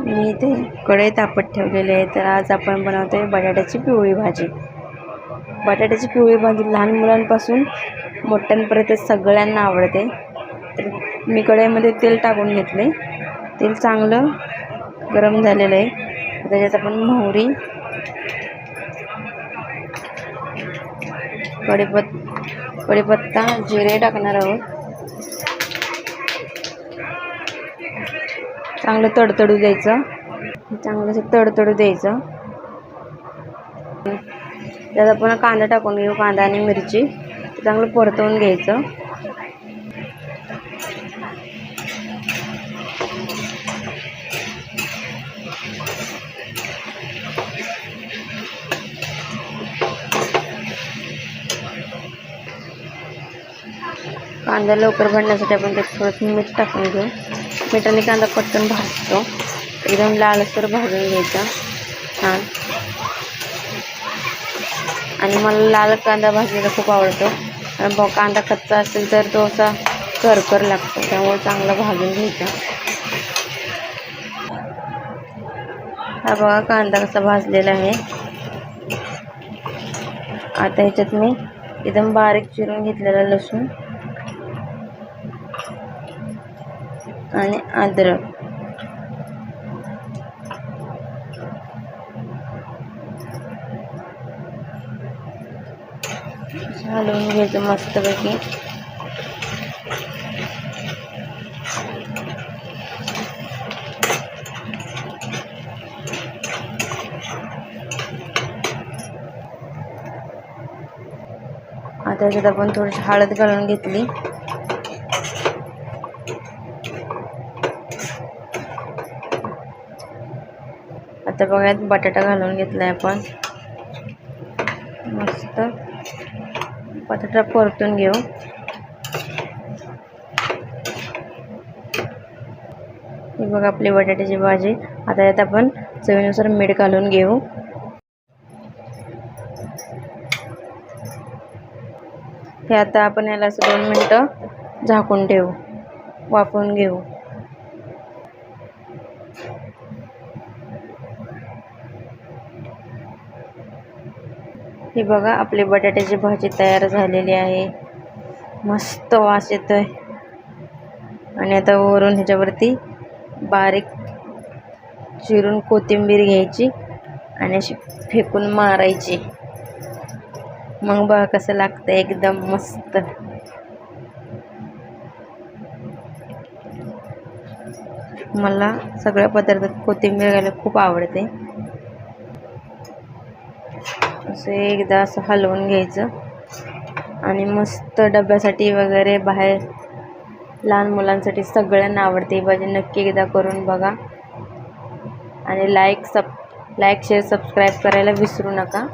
मी इथे कढई तापत ठेवलेली आहे. तर आज आपण बनवतो आहे बटाट्याची पिवळी भाजी. बटाट्याची पिवळी भाजी लहान मुलांपासून मोठ्यांपर्यंत सगळ्यांना आवडते. तर मी कढईमध्ये तेल टाकून घेतले. तेल चांगलं गरम झालेलं आहे. त्याच्यात आपण मोहरी कढीपत कढीपत्ता जिरे टाकणार आहोत. चांगलं तडतडू द्यायचं. चांगलं असं तडतडू द्यायचं. त्यात आपण कांदा टाकून घेऊ कांदा आणि मिरची. चांगलं परतवून घ्यायचं. कांदा लवकर भरण्यासाठी आपण त्यात थोडंसं मीठ टाकून घेऊ. मिठाने कांदा पटकन भाजतो. एकदम लालसर भाजून घ्यायचा. छान. आणि मला लाल कांदा भाजलेला खूप आवडतो. कारण कांदा कच्चा असेल तर तो असा करकर लागतो. त्यामुळे चांगला भाजून घ्यायचा. हा बघा कांदा कसा भाजलेला आहे. आता ह्याच्यात मी एकदम बारीक चिरून घेतलेला लसूण. आणि अद्रक. घालून घ्यायचं मस्तपैकी. आता त्याच्यात आपण थोडीशी हळद घालून घेतली. आता बघायत बटाटा घालून घेतला आहे आपण. मस्त. बटाटा परतून घेऊ. हे बघा आपली बटाट्याची भाजी. आता यात आपण चवीनुसार मीठ घालून घेऊ. हे आता आपण याला असं दोन मिनटं झाकून ठेवू. वाफवून घेऊ. हे बघा आपली बटाट्याची भाजी तयार झालेली आहे. मस्त वास येतोय. आणि आता वरून ह्याच्यावरती बारीक चिरून कोथिंबीर घ्यायची आणि अशी फेकून मारायची. मग बघा कसं लागतं एकदम मस्त. मला सगळ्या पदार्थात कोथिंबीर घ्यायला खूप आवडते. असं एकदा असं हलवून घ्यायचं. आणि मस्त डब्यासाठी वगैरे बाहेर लहान मुलांसाठी सगळ्यांना आवडते ही भाजी. नक्की एकदा करून बघा. आणि लाईक सब लाईक शेअर सबस्क्राईब करायला विसरू नका.